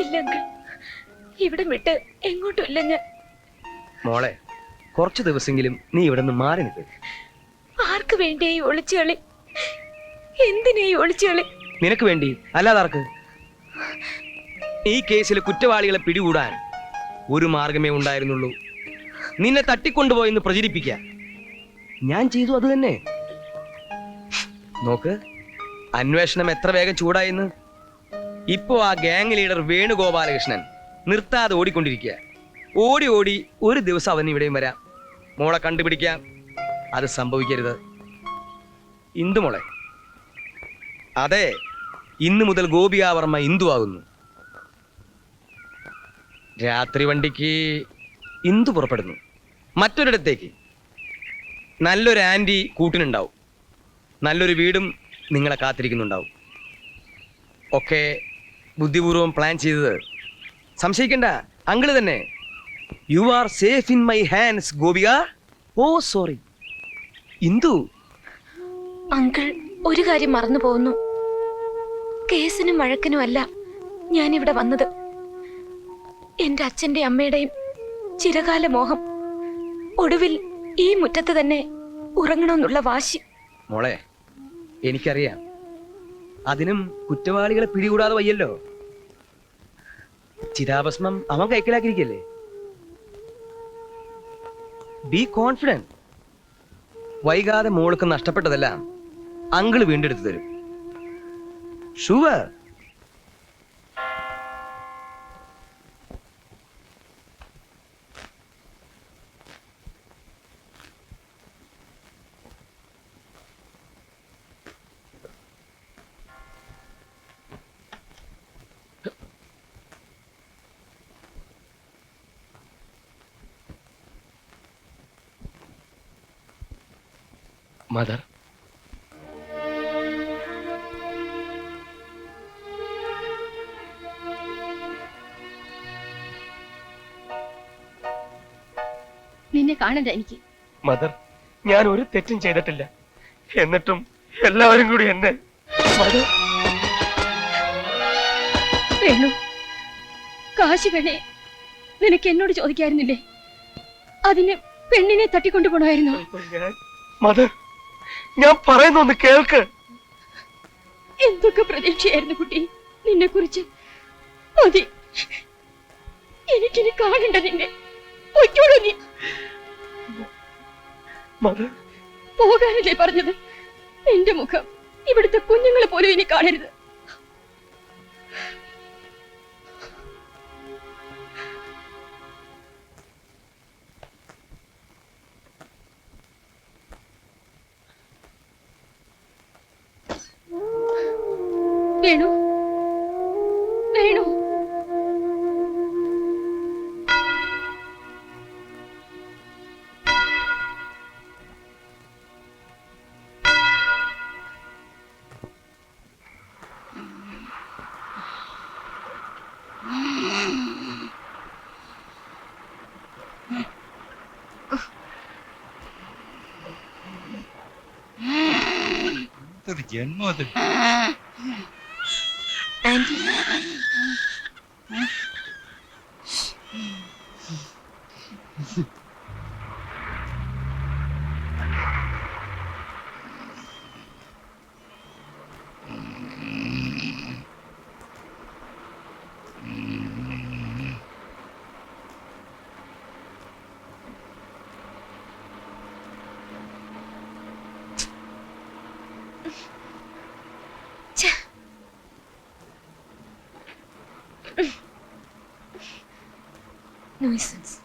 ഇല്ല അങ്കിൾ ഇവിടെ വിട്ട് എങ്ങോട്ടും ഇല്ല ഞാൻ മോളെ കുറച്ച് ദിവസമെങ്കിലും നീ ഇവിടെ നിന്ന് മാറി നിൽക്ക് ആർക്ക് വേണ്ടി ഈ ഒളിച്ചുകളി എന്തിനാ ഈ ഒളിച്ചുകളി നിനക്ക് വേണ്ടി അല്ലാതെ ആർക്ക്? ഈ കേസിലെ കുറ്റവാളികളെ പിടികൂടാൻ ഒരു മാർഗമേ ഉണ്ടായിരുന്നുള്ളൂ. നിന്നെ തട്ടിക്കൊണ്ടുപോയെന്ന് പ്രചരിപ്പിക്കുക ഞാൻ ചെയ്തു അത് തന്നെ. നോക്ക് അന്വേഷണം എത്ര വേഗം ചൂടായെന്ന്. ഇപ്പോ ആ ഗ്യാങ് ലീഡർ വേണുഗോപാലകൃഷ്ണൻ നിർത്താതെ ഓടിക്കൊണ്ടിരിക്കുക. ഓടി ഓടി ഒരു ദിവസം അവൻ ഇവിടെയും വരാം. മോളെ കണ്ടുപിടിക്കാം. അത് സംഭവിക്കരുത്. ഇന്ദു മോളെ. അതെ ഇന്നു മുതൽ ഗോപികാവർമ്മ ഇന്ദു ആകുന്നു. രാത്രി വണ്ടിക്ക് ഇന്ദു പുറപ്പെടുന്നു. മറ്റൊരിടത്തേക്ക്. നല്ലൊരു ആന്റി കൂട്ടിനുണ്ടാവും. നല്ലൊരു വീടും നിങ്ങളെ കാത്തിരിക്കുന്നുണ്ടാവും. ഒക്കെ ബുദ്ധിപൂർവം പ്ലാൻ ചെയ്തത്. സംശയിക്കണ്ട അങ്കിൾ തന്നെ. You are safe in my hands Gopika. Oh sorry Indu. Uncle ഒരു കാര്യം മറന്നു പോകുന്നു. കേസിനും വഴക്കിനും അല്ല ഞാനിവിടെ വന്നത്. എന്റെ അച്ഛന്റെ അമ്മയുടെയും ചിരകാല മോഹം. ഒടുവിൽ ഈ മുറ്റത്ത് തന്നെ ഉറങ്ങണമെന്നുള്ള വാശി. മോളെ എനിക്കറിയാം. അതിനും കുറ്റവാളികളെ പിടികൂടാതെ വയ്യല്ലോ. ചിതാഭസ്മം അവൻ കൈക്കലാക്കിയിരിക്കല്ലേ? ബി കോൺഫിഡന്റ് വൈകാതെ മോൾക്ക് നഷ്ടപ്പെട്ടതെല്ലാം അങ്കിൾ വീണ്ടെടുത്തു തരും. Sure mother. നിന്നെ കാണണ്ട എനിക്ക്. മദർ ഞാൻ ഒരു തെറ്റും ചെയ്തിട്ടില്ല. എന്നിട്ടും എല്ലാവരും കൂടി എന്നെ. മദർ. വേണു കാശ് വേണേ. നിനക്ക് എന്നോട് ചോദിക്കായിരുന്നില്ലേ? അതിന് പെണ്ണിനെ തട്ടിക്കൊണ്ടു പോണമായിരുന്നു. മദർ. ഞാൻ പറയുന്ന ഒന്ന് കേൾക്ക്. എന്തൊക്കെ പ്രതീക്ഷയായിരുന്നു കുട്ടി? നിന്നെ കുറിച്ച് മതി. എനിക്കിനി കാണണ്ട നിന്നെ. പൊയ്ക്കോളൂ നീ. പോകാനല്ലേ പറഞ്ഞത്? എന്റെ മുഖം ഇവിടുത്തെ കുഞ്ഞുങ്ങളെ പോലും ഇനി കാണരുത്. വേണു. വേണു. ജന്മം അത്. عندي Nuisance.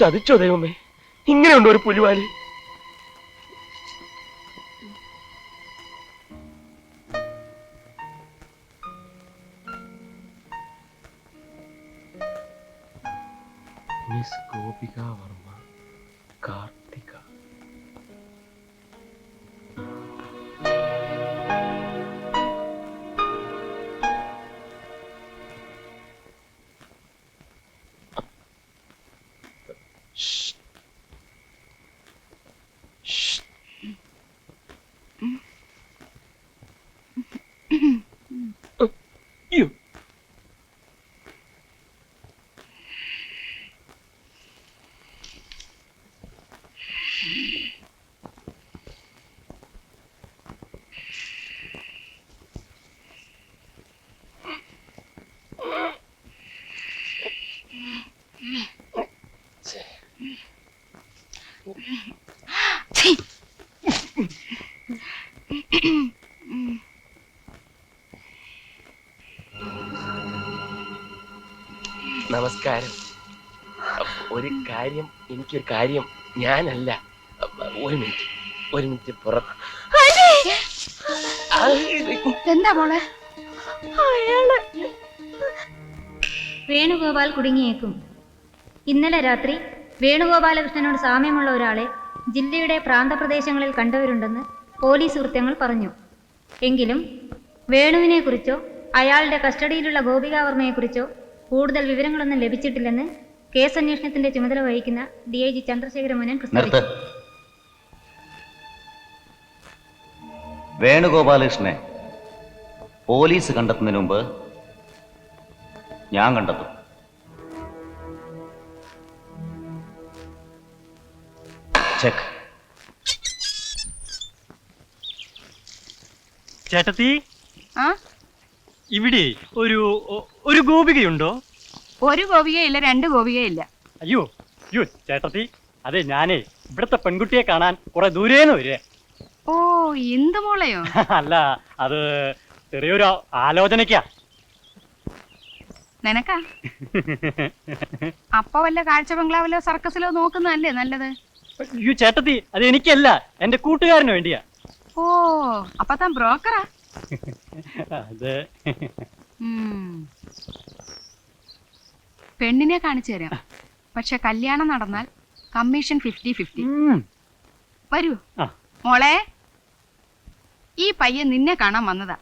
ചതിച്ചോ ദൈവമേ? ഇങ്ങനെയുണ്ടോ ഒരു പുലിവാലി? മിസ് ഗോപിക വർമ്മ കാർത്തിക. നമസ്കാരം. ഒരു കാര്യം എനിക്കൊരു കാര്യം ഞാനല്ല. ഒരു മിനിറ്റ് ഒരു മിനിറ്റ് പുറത്ത്. എന്താ മോളെ? അയാൾ. വേണുഗോപാൽ കുടുങ്ങിയേക്കും. ഇന്നലെ രാത്രി വേണുഗോപാലകൃഷ്ണനോട് സാമ്യമുള്ള ഒരാളെ ജില്ലയുടെ പ്രാന്തപ്രദേശങ്ങളിൽ കണ്ടവരുണ്ടെന്ന് പോലീസ് വൃത്തങ്ങൾ പറഞ്ഞു. എങ്കിലും വേണുവിനെക്കുറിച്ചോ അയാളുടെ കസ്റ്റഡിയിലുള്ള ഗോപികാവർമ്മയെക്കുറിച്ചോ കൂടുതൽ വിവരങ്ങളൊന്നും ലഭിച്ചിട്ടില്ലെന്ന് കേസ് അന്വേഷണത്തിന്റെ ചുമതല വഹിക്കുന്ന D I G Chandrashekhara Menon നിർത്ത്. വേണുഗോപാലകൃഷ്ണനെ പോലീസ് കണ്ടെത്തുന്നതിന് മുമ്പ് ഞാൻ കണ്ടെത്തും. ചെക്ക്. ചേട്ടത്തി? ആ? ഇവിടെ ഒരു ഒരു ഗോപികയുണ്ടോ? ഒരു ഗോപികയില്ല രണ്ട് ഗോപികയില്ല അയ്യോ അയ്യോ ചേട്ടത്തി അതെ ഞാനേ ഇവിടത്തെ പെൺകുട്ടിയെ കാണാൻ കുറെ ദൂരേന്ന് വരെ ഓ എന്ത് മോളയോ? അല്ല അത് ചെറിയൊരു ആലോചനക്കാ നിനക്കാ? അപ്പൊ വല്ല കാഴ്ച ബംഗ്ലാവിലോ സർക്കസിലോ നോക്കുന്നതല്ലേ നല്ലത്? അയ്യോ ചേട്ടത്തി അത് എനിക്കല്ല എന്റെ കൂട്ടുകാരന് വേണ്ടിയാ. ഓ അപ്പൊ താൻ ബ്രോക്കറാ. അത് ഉം. പെണ്ണിനെ കാണിച്ചു തരാം പക്ഷെ കല്യാണം നടന്നാൽ കമ്മീഷൻ ഫിഫ്റ്റി ഫിഫ്റ്റി ഉം. വരൂ ആ. മോളെ ഈ പയ്യൻ നിന്നെ കാണാൻ വന്നതാ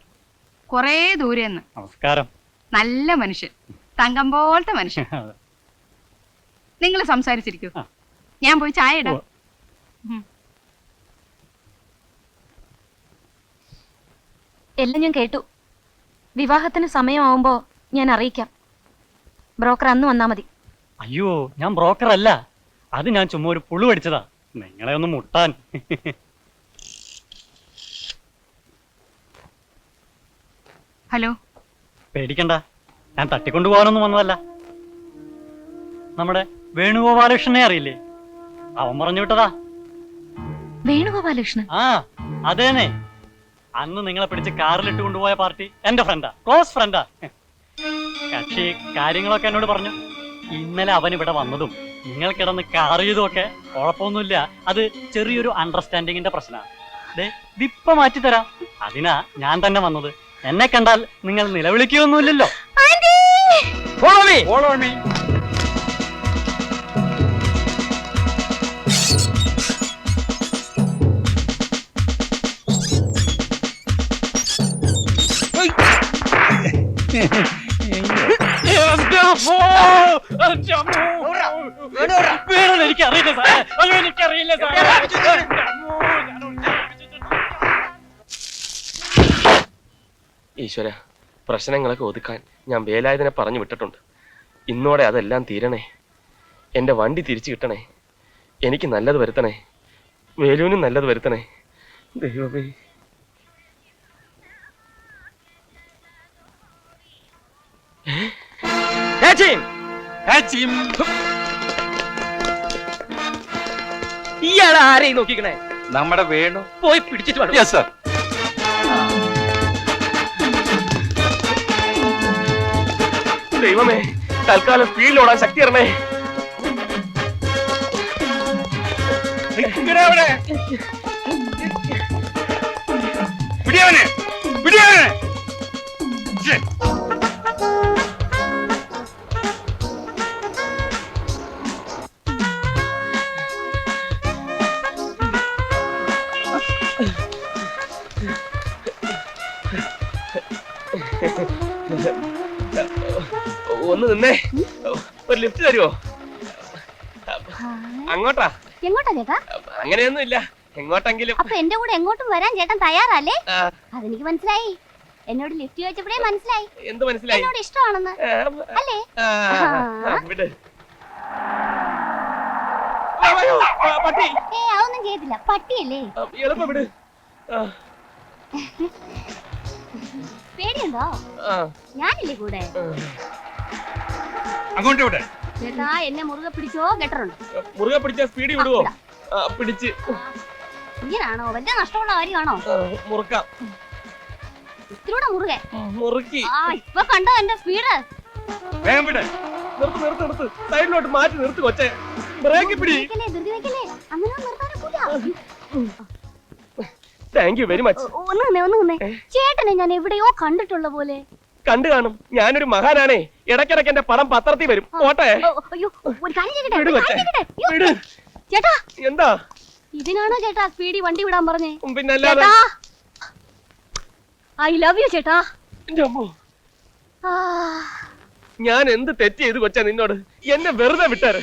കൊറേ ദൂരെന്ന് നമസ്കാരം നല്ല മനുഷ്യൻ തങ്കം പോലത്തെ മനുഷ്യൻ നിങ്ങൾ സംസാരിച്ചിരിക്കൂ ആ. ഞാൻ പോയി ചായ ഇടാം. ഉം. എല്ലാം ഞാൻ കേട്ടു. വിവാഹത്തിന് സമയമാവുമ്പോ ഞാൻ അറിയിക്കാം. ബ്രോക്കർ അന്ന് വന്നാ മതി. അയ്യോ ഞാൻ ബ്രോക്കർ അല്ല. അത് ഞാൻ ചുമ്മാ ഒരു പുളു അടിച്ചതാ. നിങ്ങളെ ഒന്ന് മുട്ടാൻ. ഹലോ? പേടിക്കണ്ട. ഞാൻ തട്ടിക്കൊണ്ടു പോകാനൊന്നും വന്നതല്ല. നമ്മുടെ വേണുഗോപാലകൃഷ്ണനെ അറിയില്ലേ? അവൻ പറഞ്ഞു വിട്ടതാ. വേണുഗോപാലകൃഷ്ണൻ? ആ അതേനെ അന്ന് നിങ്ങളെ പിടിച്ച് കാറിലിട്ട് കൊണ്ടുപോയ പാർട്ടി എന്റെ ഫ്രണ്ടാ ക്ലോസ് ഫ്രണ്ടാ കക്ഷി കാര്യങ്ങളൊക്കെ എന്നോട് പറഞ്ഞു. ഇന്നലെ അവൻ ഇവിടെ വന്നതും നിങ്ങൾ കിടന്ന് കാർ ചെയ്തുമൊക്കെ കുഴപ്പമൊന്നുമില്ല. അത് ചെറിയൊരു അണ്ടർസ്റ്റാൻഡിങ്ങിന്റെ പ്രശ്നമാണ് ദേ ഇതിപ്പ മാറ്റിത്തരാം അതിനാ ഞാൻ തന്നെ വന്നത്. എന്നെ കണ്ടാൽ നിങ്ങൾ നിലവിളിക്കുകയൊന്നുമില്ലല്ലോ. ഫോളോ മീ ഫോളോ വേണമെന്ന് ഈശ്വര പ്രശ്നങ്ങളൊക്കെ ഒതുക്കാൻ ഞാൻ വേലായുധനെ പറഞ്ഞു വിട്ടിട്ടുണ്ട്. ഇന്നോടെ അതെല്ലാം തീരണേ. എന്റെ വണ്ടി തിരിച്ചു കിട്ടണേ. എനിക്ക് നല്ലത് വരുത്തണേ. വേലുവിനും നല്ലത് വരുത്തണേ. ദൈവമേ. ഇയാൾ ആരെയും നോക്കിക്കണേ? നമ്മുടെ വേണു. പോയി പിടിച്ചിട്ട് വേണം യെസ് സർ ദൈവമേ തൽക്കാലം സ്പീഡിലോടാൻ ശക്തി ഇറണേ നിൽക്കുന്നവിടെ നിന്നേ. ഒരു ലിഫ്റ്റ് തരുമോ അങ്ങോട്ടാ? എങ്ങോട്ടാ ചേട്ടാ? അങ്ങനെയൊന്നും ഇല്ല എങ്ങോട്ടെങ്കിലും. അപ്പൊ എന്റെ കൂടെ എങ്ങോട്ടും വരാൻ ചേട്ടൻ തയ്യാറല്ലേ? അതെനിക്ക് മനസ്സിലായി. എന്നോട് ലിഫ്റ്റ് ചോദിച്ചപ്പോഴേ മനസ്സിലായി. എന്ത് മനസ്സിലായി? എന്നോട് ഇഷ്ടമാണെന്ന്. അല്ലേ? ഏ അതൊന്നും ചെയ്തില്ല പട്ടിയല്ലേ? പേടിയുണ്ടോ? ഞാനില്ലേ കൂടെ. അങ്ങോട്ട് ഇവിടെ. ചേട്ടാ എന്നെ മുറുകെ പിടിച്ചോ? ഗട്ടറുണ്ട്. മുറുകെ പിടിച്ച സ്പീഡ് വിടുവോ? പിടിച്ച്. ഇങ്ങനാണോ? വലിയ നഷ്ടമുള്ള കാര്യമാണോ? മുറുക്കാം. ഇത്തിരൂടെ മുറുകെ. മുറുക്കി. ആ ഇപ്പൊ കണ്ടോ എന്റെ സ്പീഡ് വേഗം വിട്. നിർത്ത് നിർത്ത് നിർത്ത്. സൈഡിലോട്ട് മാറ്റി നിർത്ത് കൊച്ചെ. ബ്രേക്ക് പിടി. താങ്ക് യു വെരി മച്ച് ഒന്ന് ഒന്ന് ചേട്ടനെ ഞാൻ എവിടെയോ കണ്ടിട്ടുള്ള പോലെ കണ്ടു കാണും. ഞാനൊരു മഹാനാണേ. ഇടയ്ക്കിടയ്ക്ക് എന്റെ പടം പത്രത്തിൽ വരും. പോട്ടെ? അയ്യോ ഒരു കാര്യം ചെയ്യട്ടെ ഒരു കൊച്ചേ. കാര്യം ചെയ്യട്ടെ. അയ്യോ, വിട്. ചേട്ടാ. എന്താ? ഇതിനാണോ ചേട്ടാ സ്പീഡി വണ്ടി വിടാൻ പറഞ്ഞേ? പിന്നല്ലാതെ ചേട്ടാ. ഐ ലവ് യു ചേട്ടാ. എന്റെ അമ്മോ. ആ, ഞാൻ എന്ത് തെറ്റ് ചെയ്ത് കൊച്ചാ നിന്നോട്? എന്നെ വെറുതെ വിട്ടാര്.